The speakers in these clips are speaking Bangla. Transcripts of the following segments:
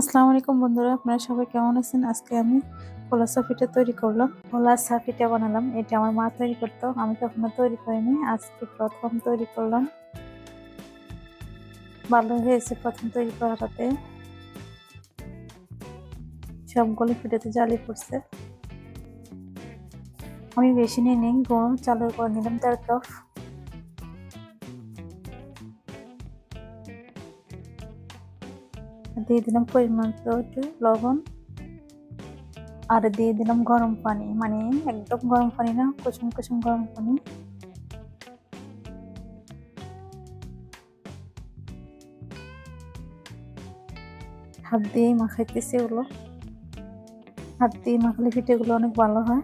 আসসালামু আলাইকুম বন্ধুরা, আপনারা সবাই কেমন আছেন? আজকে আমি কলা সাফিটা তৈরি করলাম। কলা সাফিটা বানালাম। এটা আমার মা তৈরি করতো, আমি কখনো তৈরি করিনি। আজকে প্রথম তৈরি করলাম। ভালো হয়েছে প্রথম তৈরি করাটাতে। সবগুলো ফিটাতে জালি পড়ছে। আমি বেশি নিয়ে নিই গরম চালু করে নিলাম দেড় কাপ। দিয়ে দিলাম পরিমাণ একটু লবণ আর দিয়ে দিলাম গরম পানি। মানে একদম গরম পানি না, কুসুম কুসুম গরম পানি। হাত দিয়ে মাখাইতেছি ওগুলো হাত দিয়ে মাখালে পিঠেগুলো অনেক ভালো হয়।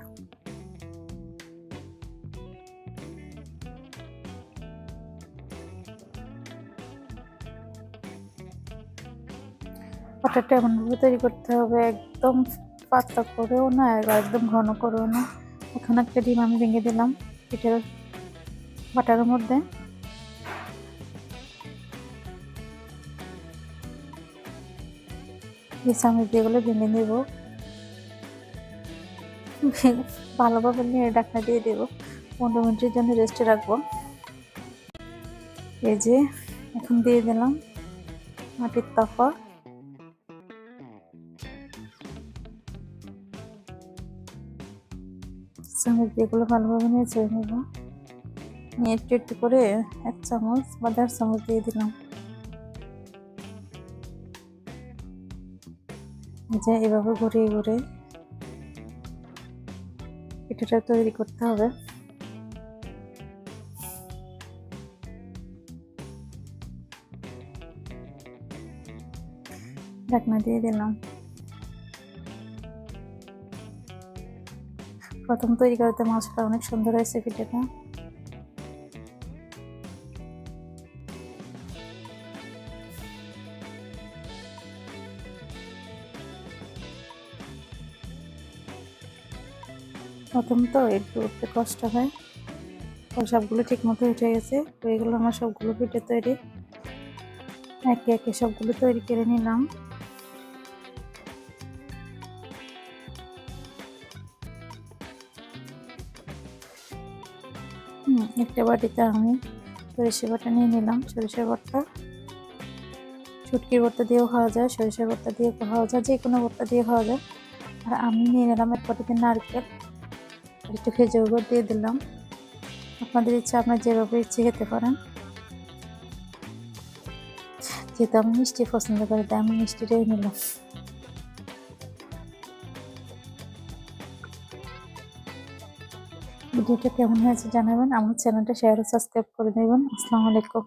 বাটারটা এমনভাবে তৈরি করতে হবে, একদম পাতলা করেও না একদম ঘন করেও না। এখন একটা ডিম আমি ভেঙে দিলাম পিঠের বাটারের মধ্যে। এই চামচ দিয়ে গুলো ভেঙে নেব। ভালোভাবে নিয়ে ডাকনা দিয়ে দেব। পনেরো মিনিটের জন্য রেস্টে রাখব। এই যে, এখন দিয়ে দিলাম মাটির তাফা চামচ দিয়ে এগুলো ভালোভাবে নিয়ে চেয়ে নেব। নিয়ে একটু একটু করে এক চামচ বা দেড় চামচ দিয়ে দিলাম। যে এভাবে ঘুরিয়ে ঘুরে পিঠাটা তৈরি করতে হবে। ঢাকনা দিয়ে দিলাম। প্রথম তৈরি করতে মাছটা অনেক সুন্দর হয়েছে পিঠাটা প্রথম তো একটু উঠতে কষ্ট হয়। সবগুলো ঠিক মতো উঠে গেছে। তো এগুলো আমার সবগুলো পিঠে তৈরি। একে একে সবগুলো তৈরি করে নিলাম। একটা বাটিতে আমি সরিষা বাটা নিয়ে নিলাম। সরিষা বাটা ছুটকির ভর্তা দিয়েও খাওয়া যায় সরিষা ভর্তা দিয়ে খাওয়া যায়, যে কোনো ভর্তা দিয়ে খাওয়া যায়। আর আমি নিয়ে নিলাম এক বাটিতে নারকেল। একটু খেজুর গুড় দিয়ে দিলাম। আপনাদের ইচ্ছা, আপনার যেভাবে ইচ্ছে খেতে পারেন। যেহেতু আমি মিষ্টি পছন্দ করি, তাই আমি মিষ্টিটাই নিলাম। ভিডিওটা কেমন হয়েছে জানাবেন। আমার চ্যানেলটা শেয়ার ও সাবস্ক্রাইব করে দেবেন। আসসালামু আলাইকুম।